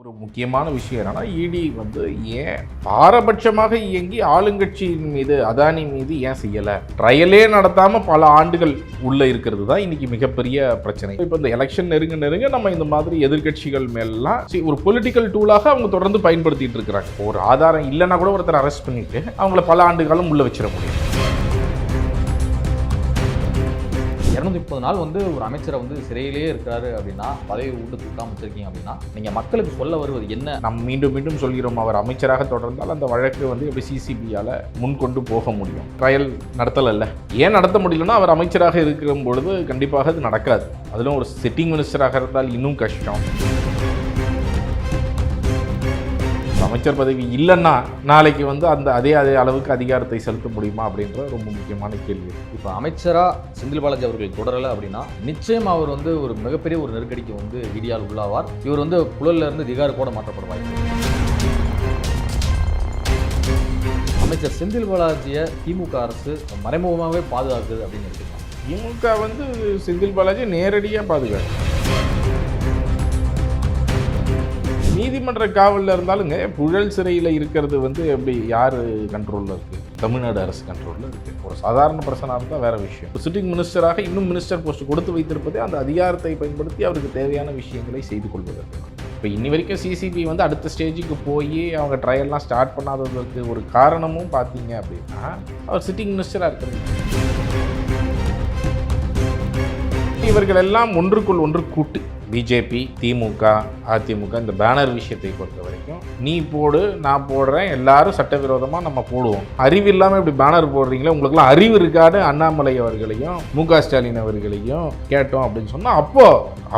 ஒரு முக்கியமான விஷயம் என்னன்னா இடி வந்து ஏன் பாரபட்சமாக இயங்கி ஆளுங்கட்சியின் மீது அதானி மீது ஏன் செய்யலை? ட்ரையலே நடத்தாமல் பல ஆண்டுகள் உள்ளே இருக்கிறது தான் இன்னைக்கு மிகப்பெரிய பிரச்சனை. இப்போ இந்த எலெக்ஷன் நெருங்க நெருங்க நம்ம இந்த மாதிரி எதிர்க்கட்சிகள் மேலாம் சரி, ஒரு பொலிட்டிக்கல் டூலாக அவங்க தொடர்ந்து பயன்படுத்திட்டு இருக்கிறாங்க. ஒரு ஆதாரம் இல்லைன்னா கூட ஒருத்தர் அரெஸ்ட் பண்ணிட்டு அவங்கள பல ஆண்டு காலம் உள்ள வச்சிட முடியும். இரநூத்தி முப்பது நாள் வந்து ஒரு அமைச்சரை வந்து சிறையிலேயே இருக்காரு அப்படின்னா பதவி விட்டு தூக்காம வச்சிருக்கீங்க அப்படின்னா நீங்கள் மக்களுக்கு சொல்ல வருவது என்ன? நாம் மீண்டும் மீண்டும் சொல்கிறோம். அவர் அமைச்சராக தொடர்ந்தால் அந்த வழக்கு வந்து எப்படி சிசிபியால் முன்கொண்டு போக முடியும்? ட்ரையல் நடத்தலைல்ல. ஏன் நடத்த முடியலன்னா அவர் அமைச்சராக இருக்கிற பொழுது கண்டிப்பாக அது நடக்காது. அதிலும் ஒரு சிட்டிங் மினிஸ்டராக இருந்தால் இன்னும் கஷ்டம். அமைச்சர் பதவி இல்லைன்னா நாளைக்கு வந்து அந்த அதே அதே அளவுக்கு அதிகாரத்தை செலுத்த முடியுமா அப்படின்ற ரொம்ப முக்கியமான கேள்வி. இப்போ அமைச்சரா செந்தில் பாலாஜி அவர்கள் தொடரல அப்படின்னா நிச்சயம் அவர் வந்து ஒரு மிகப்பெரிய ஒரு நெருக்கடிக்கு வந்து இடியால் உள்ளாவார். இவர் வந்து புழல்ல இருந்து திகார் கூட மாற்றப்பட வாய்ப்பு இருக்கு. அமைச்சர் செந்தில் பாலாஜியை திமுக அரசு மறைமுகமாகவே பாதுகாக்குது அப்படின்னு எடுத்துக்கலாம். திமுக வந்து செந்தில் பாலாஜி நேரடியாக பாதுகாக்கும் நீதிமன்ற காவலில் இருந்தாலுங்க புழல் சிறையில் இருக்கிறது வந்து எப்படி யார் கண்ட்ரோலில் இருக்குது தமிழ்நாடு அரசு கண்ட்ரோலில் இருக்குது ஒரு சாதாரண பர்சனாக இருந்தால் வேற விஷயம். சிட்டிங் மினிஸ்டராக இன்னும் மினிஸ்டர் போஸ்ட் கொடுத்து வைத்திருப்பதே அந்த அதிகாரத்தை பயன்படுத்தி அவருக்கு தேவையான விஷயங்களை செய்து கொள்வதற்கு. இப்போ இன்னி வரைக்கும் சிசிபி வந்து அடுத்த ஸ்டேஜுக்கு போய் அவங்க ட்ரையல்லாம் ஸ்டார்ட் பண்ணாததற்கு ஒரு காரணமும் பார்த்தீங்க அப்படின்னா அவர் சிட்டிங் மினிஸ்டராக இருக்கிறது. இவர்கள் எல்லாம் ஒன்றுக்குள் ஒன்று கூட்டு. பிஜேபி திமுக அதிமுக இந்த பேனர் விஷயத்தை பொறுத்த வரைக்கும் நீ போடு நான் போடுறேன் எல்லாரும் சட்டவிரோதமாக நம்ம போடுவோம். அறிவு இல்லாமல் இப்படி பேனர் போடுறீங்களே உங்களுக்குலாம் அறிவு இருக்காது. அண்ணாமலை அவர்களையும் மு ஸ்டாலின் அவர்களையும் கேட்டோம் அப்படின்னு சொன்னால் அப்போ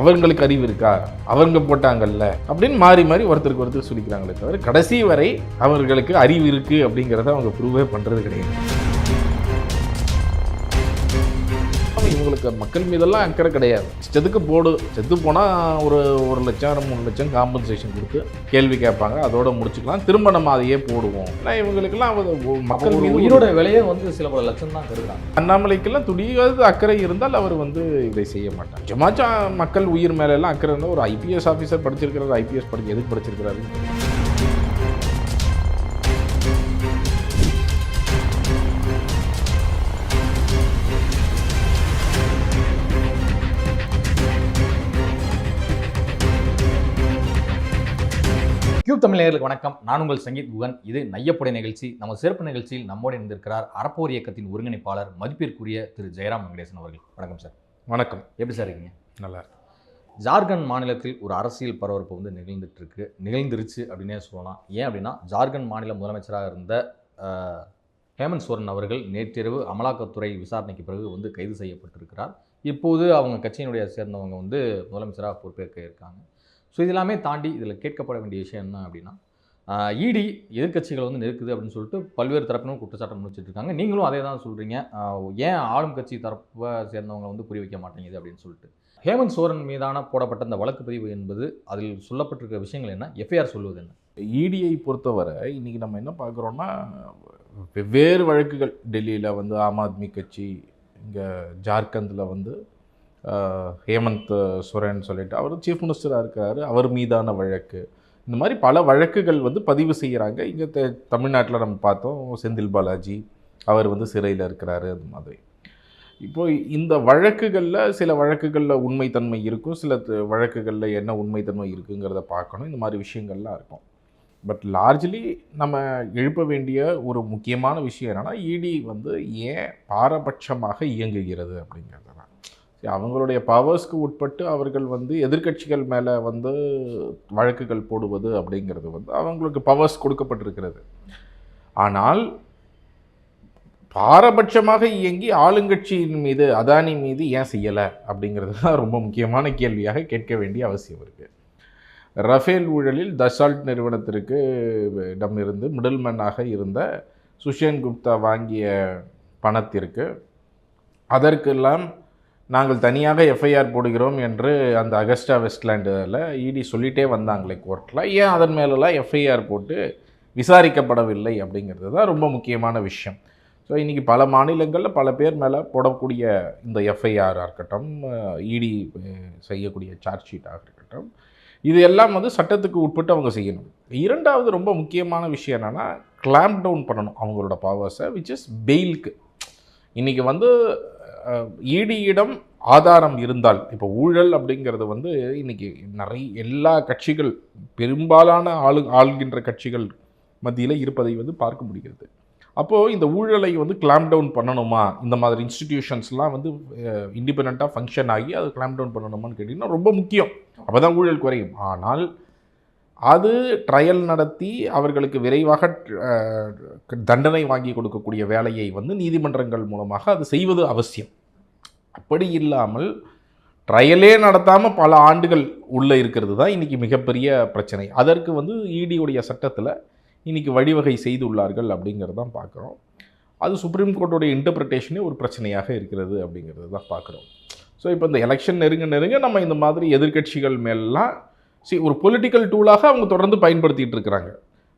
அவங்களுக்கு அறிவு இருக்கா? அவங்க போட்டாங்கல்ல? அப்படின்னு மாறி மாறி ஒருத்தருக்கு ஒருத்தர் சொல்லிக்கிறாங்களே தவிர கடைசி வரை அவர்களுக்கு அறிவு இருக்குது அப்படிங்கிறத அவங்க ப்ரூவே பண்ணுறது கிடையாது. இவங்களுக்கு மக்கள் மீதெல்லாம் அக்கறை கிடையாது. இஷ்டத்துக்கு போடு செத்து போனால் ஒரு ஒரு லட்சம் மூணு லட்சம் காம்பன்சேஷன் கொடுத்து கேள்வி கேட்பாங்க. அதோட முடிச்சுக்கலாம். திரும்ப நம்ம அதையே போடுவோம். இவங்களுக்கெல்லாம் அது ஒ- மக்கள் மீது உயிரோட விலையே வந்து சில பல லட்சம் தான் கருதுறாங்க. அண்ணாமலைக்கெல்லாம் துடியாவது அக்கறை இருந்தால் அவர் வந்து இதை செய்ய மாட்டார். நிஜமாச்சும் மக்கள் உயிர் மேல எல்லாம் அக்கறை ஒரு ஐபிஎஸ் ஆஃபீஸர் படிச்சிருக்கிறார் ஐபிஎஸ் படிச்சு எதுக்கு படிச்சிருக்கிறாருன்னு கியூப் தமிழ் நேயர்களுக்கு வணக்கம். நான் உங்கள் சங்கீத் குகன். இது நையப்புடை நிகழ்ச்சி. நம்ம சிறப்பு நிகழ்ச்சியில் நம்மோடு இணைந்திருக்கிறார் அறப்போர் இயக்கத்தின் ஒருங்கிணைப்பாளர் மதிப்பிற்குரிய திரு ஜெயராம் வெங்கடேசன் அவர்கள். வணக்கம் சார். வணக்கம். எப்படி சார் இருக்கீங்க? நல்லா இருக்கு. ஜார்க்கண்ட் மாநிலத்தில் ஒரு அரசியல் பரபரப்பு வந்து நிகழ்ந்துட்டு இருக்கு நிகழ்ந்துருச்சு அப்படின்னே சொல்லலாம். ஏன் அப்படின்னா ஜார்க்கண்ட் மாநில முதலமைச்சராக இருந்த ஹேமந்த் சோரன் அவர்கள் நேற்றிரவு அமலாக்கத்துறை விசாரணைக்கு பிறகு வந்து கைது செய்யப்பட்டிருக்கிறார். இப்போது அவங்க கட்சியினுடைய சேர்ந்தவங்க வந்து முதலமைச்சராக பொறுப்பேற்க இருக்காங்க. ஸோ இதெல்லாமே தாண்டி இதில் கேட்கப்பட வேண்டிய விஷயம் என்ன அப்படின்னா இடி எதிர்க்கட்சிகள் வந்து நெருக்குது அப்படின்னு சொல்லிட்டு பல்வேறு தரப்பினரும் குற்றச்சாட்டம் முடிச்சிட்டு நீங்களும் அதே தான் சொல்கிறீங்க ஏன் ஆளும் கட்சி தரப்பை சேர்ந்தவங்க வந்து புரி வைக்க மாட்டேங்குது அப்படின்னு சொல்லிட்டு. ஹேமந்த் சோரன் மீதான போடப்பட்ட அந்த வழக்கு பதிவு என்பது அதில் சொல்லப்பட்டிருக்க விஷயங்கள் என்ன? எஃப்ஐஆர் சொல்வது என்ன? இடியை பொறுத்தவரை இன்றைக்கி நம்ம என்ன பார்க்குறோன்னா வெவ்வேறு வழக்குகள். டெல்லியில் வந்து ஆம் ஆத்மி கட்சி இங்கே ஜார்க்கண்டில் வந்து ஹேமந்த் சோரன் சொல்லிட்டு அவர் சீஃப் மினிஸ்டராக இருக்கார் அவர் மீதான வழக்கு. இந்த மாதிரி பல வழக்குகள் வந்து பதிவு செய்கிறாங்க இங்கே தமிழ்நாட்டில் நம்ம பார்த்தோம் செந்தில் பாலாஜி அவர் வந்து சிறையில் இருக்கிறாரு அந்த மாதிரி. இப்போ இந்த வழக்குகளில் சில வழக்குகளில் உண்மைத்தன்மை இருக்கும் சில வழக்குகளில் என்ன உண்மைத்தன்மை இருக்குங்கிறத பார்க்கணும். இந்த மாதிரி விஷயங்கள்லாம் இருக்கும். பட் லார்ஜ்லி நம்ம எழுப்ப வேண்டிய ஒரு முக்கியமான விஷயம் என்னென்னா இடி வந்து ஏன் பாரபட்சமாக இயங்குகிறது அப்படிங்கிறது. தான் அவங்களுடைய பவர்ஸ்க்கு உட்பட்டு அவர்கள் வந்து எதிர்க்கட்சிகள் மேலே வந்து வழக்குகள் போடுவது அப்படிங்கிறது வந்து அவங்களுக்கு பவர்ஸ் கொடுக்கப்பட்டிருக்கிறது. ஆனால் பாரபட்சமாக இயங்கி ஆளுங்கட்சியின் மீது அதானி மீது ஏன் செய்யலை அப்படிங்கிறது தான் ரொம்ப முக்கியமான கேள்வியாக கேட்க வேண்டிய அவசியம் இருக்குது ரஃபேல் ஊழலில் தசால்ட் நிறுவனத்திற்கு இடமிருந்து மிடில்மேனாக இருந்த சுஷேன் குப்தா வாங்கிய பணத்திற்கு அதற்கெல்லாம் நாங்கள் தனியாக எஃப்ஐஆர் போடுகிறோம் என்று அந்த அகஸ்டா வெஸ்ட்லேண்டில் இடி சொல்லிட்டே வந்தாங்களே கோர்ட்டில் ஏன் அதன் மேலெலாம் எஃப்ஐஆர் போட்டு விசாரிக்கப்படவில்லை அப்படிங்கிறது தான் ரொம்ப முக்கியமான விஷயம். ஸோ இன்றைக்கி பல மாநிலங்களில் பல பேர் மேலே போடக்கூடிய இந்த எஃப்ஐஆராக இருக்கட்டும் இடி செய்யக்கூடிய சார்ஜ் ஷீட்டாக இருக்கட்டும் இருக்கட்டும் இது எல்லாம் வந்து சட்டத்துக்கு உட்பட்டு அவங்க செய்யணும். இரண்டாவது ரொம்ப முக்கியமான விஷயம் என்னென்னா கிளாம்ப் டவுன் பண்ணணும் அவங்களோட பவர்ஸை விச் இஸ் பெயிலுக்கு இன்றைக்கி வந்து ஈடியிடம் ஆதாரம் இருந்தால் இப்போ ஊழல் அப்படிங்கிறது வந்து இன்றைக்கி நிறைய எல்லா கட்சிகள் பெரும்பாலான ஆளு ஆள்கின்ற கட்சிகள் மத்தியில் இருப்பதை வந்து பார்க்க முடிகிறது. அப்போது இந்த ஊழலை வந்து கிளாம் டவுன் பண்ணணுமா? இந்த மாதிரி இன்ஸ்டிடியூஷன்ஸ்லாம் வந்து இண்டிபெண்ட்டாக ஃபங்க்ஷன் ஆகி அதை கிளாம்ப் டவுன் பண்ணணுமான்னு கேட்டிங்கன்னா ரொம்ப முக்கியம். அப்போ தான் ஊழல் குறையும். ஆனால் அது ட்ரையல் நடத்தி அவர்களுக்கு விரைவாக தண்டனை வாங்கி கொடுக்கக்கூடிய வேலையை வந்து நீதிமன்றங்கள் மூலமாக அது செய்வது அவசியம். அப்படி இல்லாமல் ட்ரையலே நடத்தாமல் பல ஆண்டுகள் உள்ளே இருக்கிறது தான் இன்றைக்கி மிகப்பெரிய பிரச்சனை. அதற்கு வந்து இடியுடைய சட்டத்தில் இன்றைக்கி வழிவகை செய்துள்ளார்கள் அப்படிங்கிறது தான் பார்க்குறோம் அது சுப்ரீம் கோர்ட்டோடைய இன்டர்பிரிட்டேஷனே ஒரு பிரச்சனையாக இருக்கிறது அப்படிங்கிறது தான் பார்க்குறோம் ஸோ இப்போ இந்த எலெக்ஷன் நெருங்க நெருங்க நம்ம இந்த மாதிரி எதிர்க்கட்சிகள் மேலாம் சரி ஒரு பொலிட்டிக்கல் டூலாக அவங்க தொடர்ந்து பயன்படுத்திகிட்டு இருக்கிறாங்க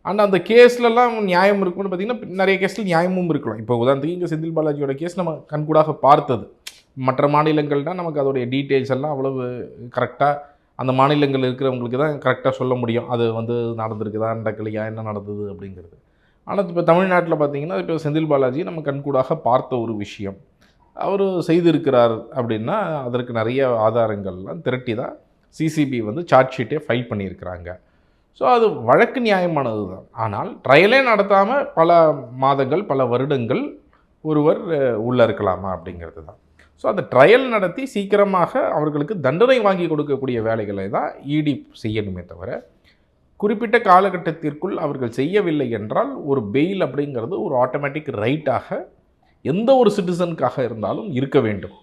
ஆனால் அந்த கேஸ்லலாம் நியாயம் இருக்கும்னு பார்த்தீங்கன்னா நிறைய கேஸில் நியாயமும் இருக்கலாம். இப்போ உதாரணத்துக்கு இங்கே செந்தில் பாலாஜியோட கேஸ் நம்ம கண்கூடாக பார்த்தது. மற்ற மாநிலங்கள்னால் நமக்கு அதோடைய டீட்டெயில்ஸ் எல்லாம் அவ்வளவு கரெக்டாக அந்த மாநிலங்கள் இருக்கிறவங்களுக்கு தான் கரெக்டாக சொல்ல முடியும். அது வந்து நடந்திருக்குதா நடக்கலையா என்ன நடந்தது அப்படிங்கிறது. ஆனால் இப்போ தமிழ்நாட்டில் பார்த்தீங்கன்னா இப்போ செந்தில் பாலாஜி நம்ம கண்கூடாக பார்த்த ஒரு விஷயம். அவர் செய்திருக்கிறார் அப்படின்னா அதற்கு நிறைய ஆதாரங்கள்லாம் திரட்டி தான் சிசிபி வந்து சார்ஜ் ஷீட்டே ஃபைல் பண்ணியிருக்கிறாங்க. ஸோ அது வழக்கு நியாயமானது தான் ஆனால் ட்ரையலே நடத்தாமல் பல மாதங்கள் பல வருடங்கள் ஒருவர் உள்ளே உள்ள இருக்கலாமா அப்படிங்கிறது தான் ஸோ அந்த ட்ரையல் நடத்தி சீக்கிரமாக அவர்களுக்கு தண்டனை வாங்கி கொடுக்கக்கூடிய வேலைகளை தான் இடி செய்யணுமே தவிர குறிப்பிட்ட காலகட்டத்திற்குள் அவர்கள் செய்யவில்லை என்றால் ஒரு பெயில் அப்படிங்கிறது ஒரு ஆட்டோமேட்டிக் ரைட்டாக எந்த ஒரு சிட்டிசனுக்காக இருந்தாலும் இருக்க வேண்டும்.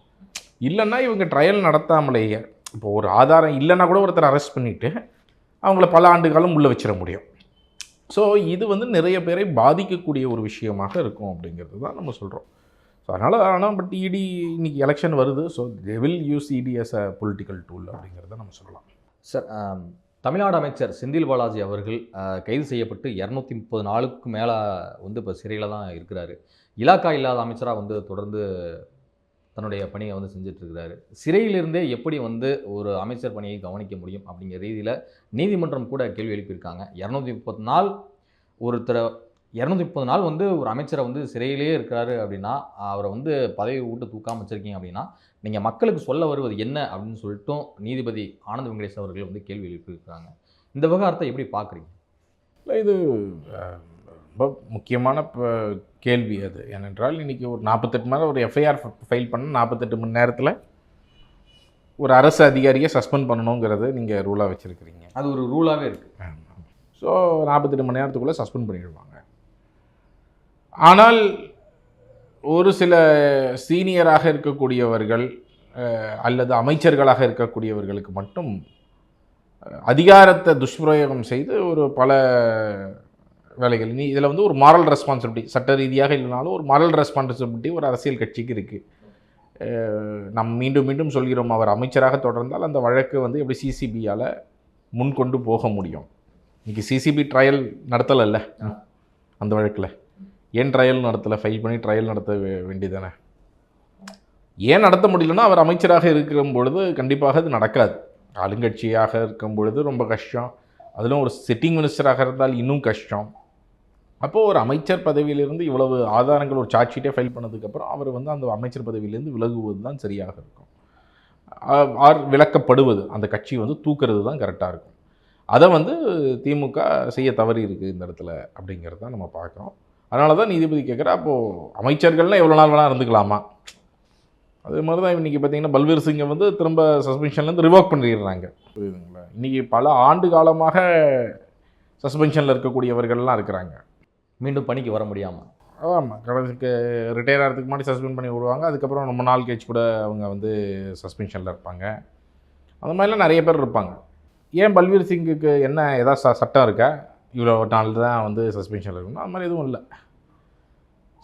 இல்லைன்னா இவங்க ட்ரையல் நடத்தாமலேயே இப்போ ஒரு ஆதாரம் இல்லைன்னா கூட ஒருத்தர் அரெஸ்ட் பண்ணிவிட்டு அவங்கள பல ஆண்டு காலம் உள்ளே வச்சிட முடியும். ஸோ இது வந்து நிறைய பேரை பாதிக்கக்கூடிய ஒரு விஷயமாக இருக்கும் அப்படிங்கிறது தான் நம்ம சொல்கிறோம் ஸோ அதனால் ஆனால் பட் இடி இன்னைக்கு எலெக்ஷன் வருது. So they will use ED as a political tool அப்படிங்கிறத நம்ம சொல்லலாம். சார் தமிழ்நாடு அமைச்சர் செந்தில் பாலாஜி அவர்கள் கைது செய்யப்பட்டு இரநூத்தி முப்பது நாளுக்கு மேலே வந்து இப்போ சிறையில் தான் இருக்கிறாரு. இலாக்கா இல்லாத அமைச்சராக வந்து தொடர்ந்து தன்னுடைய பணியை வந்து செஞ்சிட்ருக்கிறாரு. சிறையிலிருந்தே எப்படி வந்து ஒரு அமைச்சர் பணியை கவனிக்க முடியும் அப்படிங்கிற ரீதியில் நீதிமன்றம் கூட கேள்வி எழுப்பியிருக்காங்க. இரநூத்தி முப்பது நாள் ஒருத்தரை இரநூத்தி முப்பது நாள் வந்து ஒரு அமைச்சரை வந்து சிறையிலேயே இருக்கிறாரு அப்படின்னா அவரை வந்து பதவி விட்டு தூக்காம வச்சிருக்கீங்க அப்படின்னா நீங்கள் மக்களுக்கு சொல்ல வருவது என்ன அப்படின்னு சொல்லிட்டும் நீதிபதி ஆனந்த் வெங்கடேஷ் அவர்கள் வந்து கேள்வி எழுப்பியிருக்காங்க இந்த விவகாரத்தை எப்படி பார்க்குறீங்க? இல்லை இது ரொம்ப முக்கியமான ப- கேள்வி அது. ஏனென்றால் இன்றைக்கி ஒரு நாற்பத்தெட்டு மணி ஒரு எஃப்ஐஆர் ஃபைல் பண்ண நாற்பத்தெட்டு மணி நேரத்தில் ஒரு அரசு அதிகாரியை சஸ்பெண்ட் பண்ணணுங்கிறத நீங்கள் ரூலாக வச்சுருக்கிறீங்க. அது ஒரு ரூலாகவே இருக்குது ஸோ நாற்பத்தெட்டு மணி நேரத்துக்குள்ளே சஸ்பெண்ட் பண்ணிடுவாங்க. ஆனால் ஒரு சில சீனியராக இருக்கக்கூடியவர்கள் அல்லது அமைச்சர்களாக இருக்கக்கூடியவர்களுக்கு மட்டும் அதிகாரத்தை துஷ்பிரயோகம் செய்து ஒரு பல வேலைகள். நீ இதில் வந்து ஒரு மாரல் ரெஸ்பான்சிபிலிட்டி சட்ட ரீதியாக இல்லைனாலும் ஒரு மாரல் ரெஸ்பான்சிபிலிட்டி ஒரு அரசியல் கட்சிக்கு இருக்குது நாம் மீண்டும் மீண்டும் சொல்கிறோம் அவர் அமைச்சராக தொடர்ந்தால் அந்த வழக்கு வந்து எப்படி சிசிபியால் முன்கொண்டு போக முடியும்? இன்னைக்கு சிசிபி ட்ரையல் நடத்தலைல்ல? அந்த வழக்கில். ஏன் ட்ரையல் நடத்தலை? ஃபைல் பண்ணி ட்ரையல் நடத்த வேண்டியதானே? ஏன் நடத்த முடியலன்னா அவர் அமைச்சராக இருக்கிற பொழுது கண்டிப்பாக அது நடக்காது. ஆளுங்கட்சியாக இருக்கும் பொழுது ரொம்ப கஷ்டம். அதிலும் ஒரு சிட்டிங் மினிஸ்டராக இருந்தால் இன்னும் கஷ்டம். அப்போது ஒரு அமைச்சர் பதவியிலிருந்து இவ்வளவு ஆதாரங்கள் ஒரு சார்ஜ்ஷீட்டே ஃபைல் பண்ணதுக்கப்புறம் அவர் வந்து அந்த அமைச்சர் பதவியிலேருந்து விலகுவது தான் சரியாக இருக்கும். ஆர் விலக்கப்படுவது அந்த கட்சி வந்து தூக்குறது தான் கரெக்டாக இருக்கும். அதை வந்து திமுக செய்ய தவறி இருக்குது இந்த இடத்துல அப்படிங்கிறது தான் நம்ம பார்க்குறோம். அதனால தான் நீதிபதி கேட்குற அப்போது அமைச்சர்கள்லாம் எவ்வளோ நாள் வேணால் இருந்துக்கலாமா? அதே மாதிரி தான் இன்றைக்கி பார்த்தீங்கன்னா பல்வீர் சிங்கை வந்து திரும்ப சஸ்பென்ஷன்லேருந்து ரிவோக் பண்ணிடுறாங்க. புரியுதுங்களா? இன்றைக்கி பல ஆண்டு காலமாக சஸ்பென்ஷனில் இருக்கக்கூடியவர்கள்லாம் இருக்கிறாங்க. மீண்டும் பணிக்கு வர முடியாமல் ஆமாம் கடைசிக்கு ரிட்டையர் ஆகிறதுக்கு முன்னாடி சஸ்பெண்ட் பண்ணி விடுவாங்க. அதுக்கப்புறம் ரொம்ப நாள் கழிச்சு கூட அவங்க வந்து சஸ்பென்ஷனில் இருப்பாங்க. அந்த மாதிரிலாம் நிறைய பேர் இருப்பாங்க. ஏன் பல்வீர் சிங்குக்கு என்ன ஏதாவது ச சட்டம் இருக்கா? இவ்வளோ நாள் தான் வந்து சஸ்பென்ஷனில் இருக்கணும். அது மாதிரி எதுவும் இல்லை.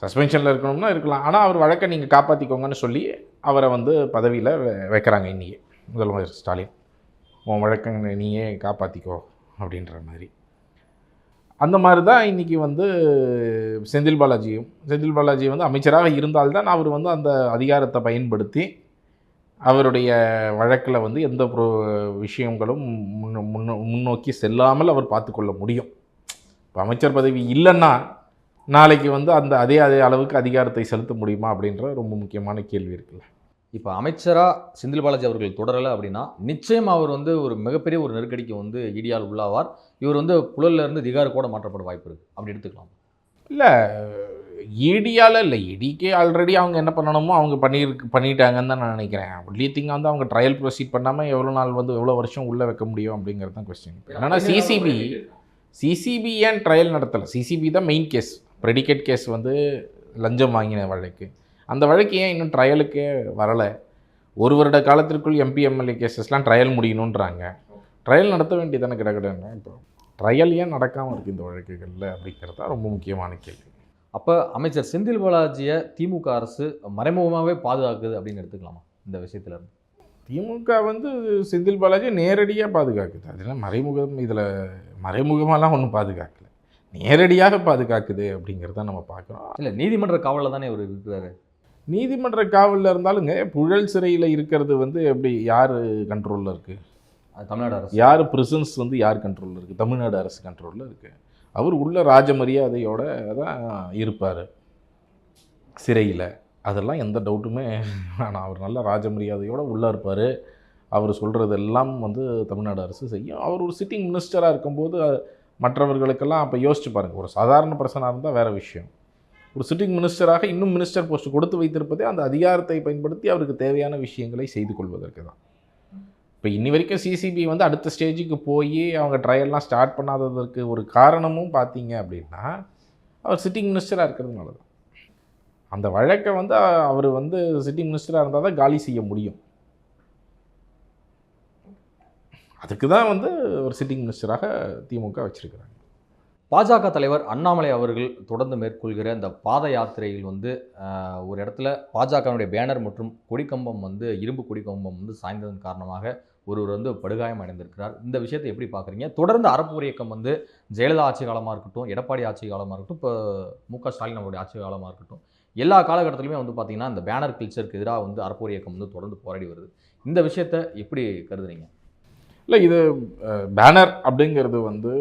சஸ்பென்ஷனில் இருக்கணும்னா இருக்கலாம். ஆனால் அவர் வழக்கை நீங்கள் காப்பாற்றிக்கோங்கன்னு சொல்லி அவரை வந்து பதவியில் வைக்கிறாங்க இன்றைக்கி முதல்வர் ஸ்டாலின். உன் வழக்கங்களை நீயே காப்பாற்றிக்கோ அப்படின்ற மாதிரி. அந்த மாதிரி தான் இன்றைக்கி வந்து செந்தில் பாலாஜியும் செந்தில் பாலாஜி வந்து அமைச்சராக இருந்தால்தான் அவர் வந்து அந்த அதிகாரத்தை பயன்படுத்தி அவருடைய வழக்கில் வந்து எந்த ஒரு விஷயங்களும் முன்ன- முன்னோ முன்னோக்கி செல்லாமல் அவர் பார்த்துக்கொள்ள முடியும். இப்போ அமைச்சர் பதவி இல்லைன்னா நாளைக்கு வந்து அந்த அதே அதே அளவுக்கு அதிகாரத்தை செலுத்த முடியுமா அப்படின்ற ரொம்ப முக்கியமான கேள்வி இருக்குல்ல. இப்போ அமைச்சராக செந்தில் பாலாஜி அவர்கள் தொடரலை அப்படின்னா நிச்சயம் அவர் வந்து ஒரு மிகப்பெரிய ஒரு நெருக்கடிக்கு வந்து இடியால் உள்ளாவார். இவர் வந்து புழல்ல இருந்து திகார் கூட மாற்றப்பட வாய்ப்பு இருக்குது அப்படி எடுத்துக்கலாம். இல்லை இடியால் இல்லை. இடிக்கு ஆல்ரெடி அவங்க என்ன பண்ணணுமோ அவங்க பண்ணியிருக்கு பண்ணிட்டாங்கன்னு தான் நான் நினைக்கிறேன். திங் வந்து அவங்க ட்ரையல் ப்ரொசீட் பண்ணாமல் எவ்வளோ நாள் வந்து எவ்வளோ வருஷம் உள்ளே வைக்க முடியும் அப்படிங்கிறது தான் கொஸ்டின் என்னன்னா சிசிபி சிசிபி ஏன் ட்ரையல் நடத்தலை? சிசிபி தான் மெயின் கேஸ் ப்ரெடிகேட் கேஸ் வந்து லஞ்சம் வாங்கின வழக்கு அந்த வழக்கு ஏன் இன்னும் ட்ரையலுக்கே வரலை? ஒரு வருட காலத்திற்குள் எம்பி எம்எல்ஏ கேசஸ்லாம் ட்ரையல் முடியணுன்றாங்க ட்ரையல் நடத்த வேண்டியதானே கிடக்கிடன்னு இப்போ? ட்ரையல் ஏன் நடக்காமல் இருக்குது இந்த வழக்குகளில் அப்படிங்கிறது தான் ரொம்ப முக்கியமான கேள்வி. அப்போ அமைச்சர் செந்தில் பாலாஜியை திமுக அரசு மறைமுகமாகவே பாதுகாக்குது அப்படின்னு எடுத்துக்கலாமா இந்த விஷயத்துல இருந்து? திமுக வந்து செந்தில் பாலாஜி நேரடியாக பாதுகாக்குது. அதெல்லாம் மறைமுகம் இதில் மறைமுகமாலாம் ஒன்றும் பாதுகாக்கல. நேரடியாக பாதுகாக்குது அப்படிங்கிறத நம்ம பார்க்குறோம் இல்லை நீதிமன்ற காவலில் தானே இவர் இருக்கிறாரு? நீதிமன்ற காவலில் இருந்தாலுங்க புழல் சிறையில் இருக்கிறது வந்து எப்படி யார் கண்ட்ரோலில் இருக்குது தமிழ்நாடு அரசு. யார் ப்ரிசன்ஸ் வந்து யார் கண்ட்ரோலில் இருக்குது தமிழ்நாடு அரசு கண்ட்ரோலில் இருக்குது அவர் உள்ள ராஜ மரியாதையோட தான் இருப்பார். சிறையில். அதெல்லாம் எந்த டவுட்டுமே வேணாம். அவர் நல்ல ராஜ மரியாதையோட உள்ளே இருப்பார். அவர் சொல்கிறதெல்லாம் வந்து தமிழ்நாடு அரசு செய்யும். அவர் ஒரு சிட்டிங் மினிஸ்டராக இருக்கும்போது மற்றவர்களுக்கெல்லாம் அப்போ யோசிச்சு பாருங்கள் ஒரு சாதாரண பர்சனாக இருந்தால் வேறு விஷயம். ஒரு சிட்டிங் மினிஸ்டராக இன்னும் மினிஸ்டர் போஸ்ட் கொடுத்து வைத்திருப்பதே அந்த அதிகாரத்தை பயன்படுத்தி அவருக்கு தேவையான விஷயங்களை செய்து கொள்வதற்கு தான். இப்போ இன்னி வரைக்கும் சிசிபி வந்து அடுத்த ஸ்டேஜுக்கு போய் அவங்க ட்ரையல்லாம் ஸ்டார்ட் பண்ணாததற்கு ஒரு காரணமும் பார்த்தீங்க அப்படின்னா அவர் சிட்டிங் மினிஸ்டராக இருக்கிறதுனால தான். அந்த வழக்கை வந்து அவர் வந்து சிட்டிங் மினிஸ்டராக இருந்தால் தான் காலி செய்ய முடியும். அதுக்கு தான் வந்து ஒரு சிட்டிங் மினிஸ்டராக திமுக வச்சுருக்கிறாங்க. பாஜக தலைவர் அண்ணாமலை அவர்கள் தொடர்ந்து மேற்கொள்கிற இந்த பாத யாத்திரையில் வந்து ஒரு இடத்துல பாஜகவினுடைய பேனர் மற்றும் கொடிக்கம்பம் வந்து இரும்பு கொடிக்கம்பம் வந்து சாய்ந்ததன் காரணமாக ஒருவர் வந்து படுகாயம் அடைந்திருக்கிறார். இந்த விஷயத்தை எப்படி பார்க்குறீங்க? தொடர்ந்து அறப்போர் இயக்கம் வந்து ஜெயலலிதா ஆட்சி காலமாக இருக்கட்டும் எடப்பாடி ஆட்சி காலமாக இருக்கட்டும் இப்போ மு க ஸ்டாலின் அவருடைய ஆட்சி காலமாக இருக்கட்டும் எல்லா காலகட்டத்திலுமே வந்து பார்த்திங்கன்னா இந்த பேனர் கல்ச்சருக்கு எதிராக வந்து அறப்போர் இயக்கம் வந்து தொடர்ந்து போராடி வருது. இந்த விஷயத்தை எப்படி கருதுறீங்க? இல்லை இது பேனர் அப்படிங்கிறது வந்து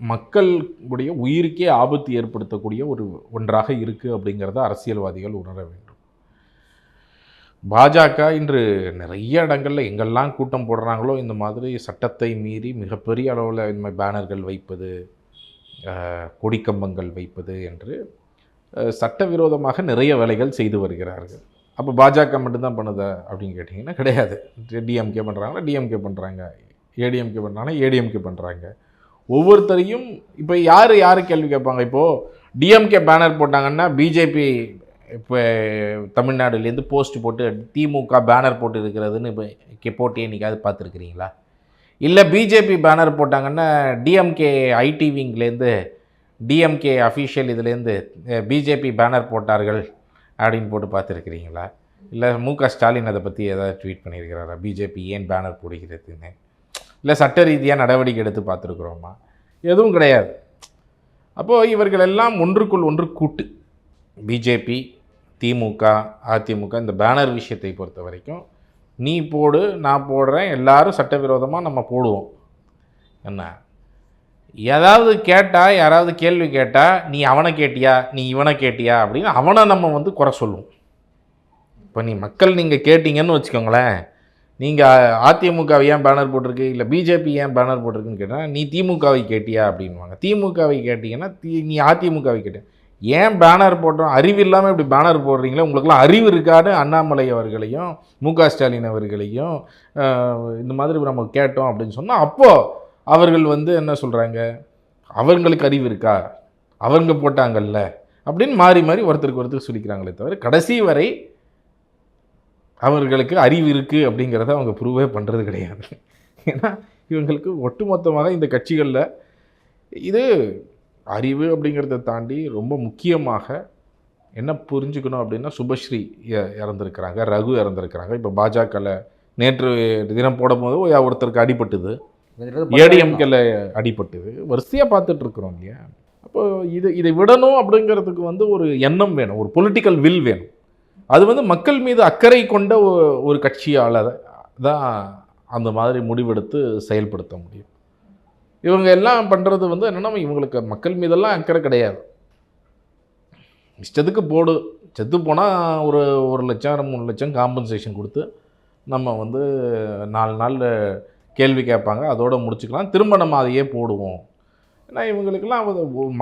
மக்களுடைய உயிருக்கே ஆபத்து ஏற்படுத்தக்கூடிய ஒரு ஒன்றாக இருக்குது அப்படிங்கிறத அரசியல்வாதிகள் உணர வேண்டும். பாஜக இன்று நிறைய இடங்களில் எங்கெல்லாம் கூட்டம் போடுறாங்களோ இந்த மாதிரி சட்டத்தை மீறி மிகப்பெரிய அளவில் இந்த மாதிரி பேனர்கள் வைப்பது கொடிக்கம்பங்கள் வைப்பது என்று சட்டவிரோதமாக நிறைய வேலைகள் செய்து வருகிறார்கள். அப்போ பாஜக மட்டும்தான் பண்ணுதா அப்படின்னு கேட்டிங்கன்னா கிடையாது. டிஎம்கே பண்ணுறாங்கன்னா டிஎம்கே பண்ணுறாங்க ஏடிஎம்கே பண்ணுறாங்கன்னா ஏடிஎம்கே பண்ணுறாங்க ஒவ்வொருத்தரையும் இப்போ யார் யார் கேள்வி கேட்பாங்க? இப்போது டிஎம்கே பேனர் போட்டாங்கன்னா பிஜேபி இப்போ தமிழ்நாடுலேருந்து போஸ்ட் போட்டு திமுக பேனர் போட்டு இருக்கிறதுன்னு இப்போ போட்டு என்றைக்காவது பார்த்துருக்குறீங்களா? இல்லை பிஜேபி பேனர் போட்டாங்கன்னா டிஎம்கே ஐடி விங்லேருந்து டிஎம்கே அஃபீஷியல் இதுலேருந்து பிஜேபி பேனர் போட்டார்கள் அப்படின்னு போட்டு பார்த்துருக்குறீங்களா? இல்லை மு க ஸ்டாலின் அதை பற்றி ஏதாவது ட்வீட் பண்ணியிருக்கிறாரா? பிஜேபி ஏன் பேனர் போடுகிறதுன்னு? இல்லை சட்ட ரீதியாக நடவடிக்கை எடுத்து பார்த்துருக்குறோமா? எதுவும் கிடையாது. அப்போது இவர்கள் எல்லாம் ஒன்றுக்குள் ஒன்று கூட்டு. பிஜேபி திமுக அதிமுக இந்த பேனர் விஷயத்தை பொறுத்த வரைக்கும் நீ போடு நான் போடுறேன் எல்லாரும் சட்டவிரோதமாக நம்ம போடுவோம். என்ன? ஏதாவது கேட்டால் யாராவது கேள்வி கேட்டால் நீ அவனை கேட்டியா நீ இவனை கேட்டியா அப்படின்னு அவனை நம்ம வந்து குறை சொல்லுவோம். இப்போ நீ மக்கள் நீங்கள் கேட்டிங்கன்னு வச்சுக்கோங்களேன் நீங்கள் அதிமுகவை ஏன் பேனர் போட்டிருக்கு? இல்லை பிஜேபி ஏன் பேனர் போட்டிருக்குன்னு கேட்டால் நீ திமுகவை கேட்டியா அப்படின்வாங்க திமுகவை கேட்டிங்கன்னா தி நீ அதிமுகவை கேட்ட. ஏன் பேனர் போட்டோம்? அறிவு இல்லாமல் இப்படி பேனர் போடுறீங்களே? உங்களுக்குலாம் அறிவு இருக்கான்னு அண்ணாமலை அவர்களையும் மு க ஸ்டாலின் அவர்களையும் இந்த மாதிரி நம்ம கேட்டோம் அப்படின்னு சொன்னால் அப்போது அவர்கள் வந்து என்ன சொல்கிறாங்க அவங்களுக்கு அறிவு இருக்கா? அவங்க போட்டாங்கல்ல? அப்படின்னு மாறி மாறி ஒருத்தருக்கு ஒருத்தர் சொல்லிக்கிறாங்களே தவிர கடைசி வரை அவர்களுக்கு அறிவு இருக்குது அப்படிங்கிறத அவங்க ப்ரூவே பண்ணுறது கிடையாது. ஏன்னா இவங்களுக்கு ஒட்டுமொத்தமாக இந்த கட்சிகளில் இது அறிவு அப்படிங்கிறத தாண்டி ரொம்ப முக்கியமாக என்ன புரிஞ்சுக்கணும் அப்படின்னா சுபஸ்ரீ இறந்துருக்கிறாங்க ரகு இறந்துருக்கிறாங்க. இப்போ பாஜகவில் நேற்று தினம் போடும்போது ஒருத்தருக்கு அடிபட்டுது. ஏடிஎம்கேல அடிபட்டது. வரிசையாக பார்த்துட்டு இருக்கிறோம் இல்லையா? அப்போ இது இதை விடணும் அப்படிங்கிறதுக்கு வந்து ஒரு எண்ணம் வேணும் ஒரு பொலிட்டிக்கல் வில் வேணும். அது வந்து மக்கள் மீது அக்கறை கொண்ட ஒரு கட்சியால் தான் அந்த மாதிரி முடிவெடுத்து செயல்படுத்த முடியும். இவங்க எல்லாம் பண்ணுறது வந்து என்னென்னா இவங்களுக்கு மக்கள் மீதெல்லாம் அக்கறை கிடையாது. இஷ்டத்துக்கு போடு செத்து போனால் ஒரு ஒரு லட்சம் மூணு லட்சம் காம்பன்சேஷன் கொடுத்து நம்ம வந்து நாலு நாள் கேள்வி கேட்பாங்க அதோட முடிச்சுக்கலாம். திரும்ப நம்ம அதையே போடுவோம். ஏன்னா இவங்களுக்கெல்லாம்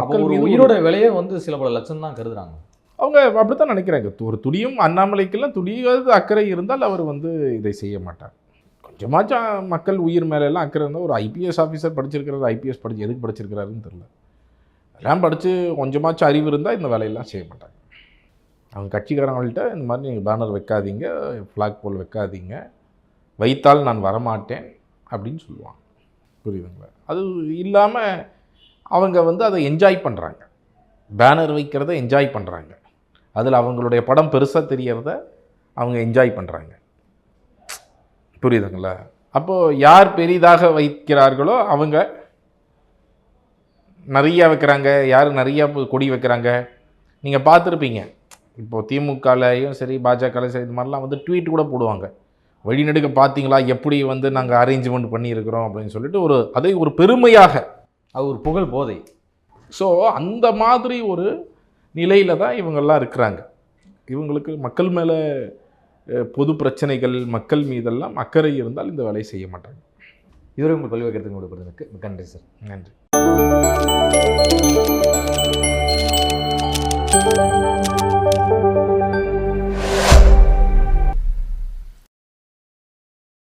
மக்கள் உயிரோட விலையே வந்து சில பல லட்சம் தான் கருதுறாங்க. அவங்க அப்படித்தான் நினைக்கிறாங்க. ஒரு துடியும் அண்ணாமலைக்கெல்லாம் துடியாவது அக்கறை இருந்தால் அவர் வந்து இதை செய்ய மாட்டார். கொஞ்சமாச்சும் மக்கள் உயிர் மேலெல்லாம் அக்கறை இருந்தால் ஒரு ஐபிஎஸ் ஆஃபீஸர் படிச்சிருக்கிறாரு ஐபிஎஸ் படிச்சு எதுக்கு படிச்சிருக்கிறாருன்னு தெரில எல்லாம் படித்து கொஞ்சமாச்சும் அறிவு இருந்தால் இந்த வேலையெல்லாம் செய்ய மாட்டாங்க. அவங்க கட்சிக்காரங்கள்ட்ட இந்த மாதிரி நீங்கள் பேனர் வைக்காதீங்க ஃப்ளாக் போல் வைக்காதீங்க வைத்தால் நான் வரமாட்டேன் அப்படின்னு சொல்லுவாங்க. புரியுதுங்களா? அது இல்லாமல் அவங்க வந்து அதை என்ஜாய் பண்ணுறாங்க பேனர் வைக்கிறத என்ஜாய் பண்ணுறாங்க அதில் அவங்களுடைய படம் பெருசாக தெரியறத அவங்க என்ஜாய் பண்ணுறாங்க புரியுதுங்களா? அப்போது யார் பெரிதாக வைக்கிறார்களோ அவங்க நிறையா வைக்கிறாங்க யார் நிறையா கொடி வைக்கிறாங்க. நீங்கள் பார்த்துருப்பீங்க. இப்போது திமுகலையும் சரி பாஜகலையும் சரி இது மாதிரிலாம் வந்து ட்வீட் கூட போடுவாங்க. வழிநெடுக்க பார்த்தீங்களா? எப்படி வந்து நாங்கள் அரேஞ்ச்மெண்ட் பண்ணியிருக்கிறோம் அப்படின்னு சொல்லிட்டு ஒரு அதை ஒரு பெருமையாக அது ஒரு புகழ் போதை. ஸோ அந்த மாதிரி ஒரு நிலையில் தான் இவங்கெல்லாம் இருக்கிறாங்க. இவங்களுக்கு மக்கள் மேலே பொது பிரச்சனைகள் மக்கள் மீதெல்லாம் அக்கறை இருந்தால் இந்த வேலையை செய்ய மாட்டாங்க. இதுவரை உங்கள் கல்வி வைக்கிறதுக்கு கொடுப்பதற்கு மிக்க நன்றி சார். நன்றி.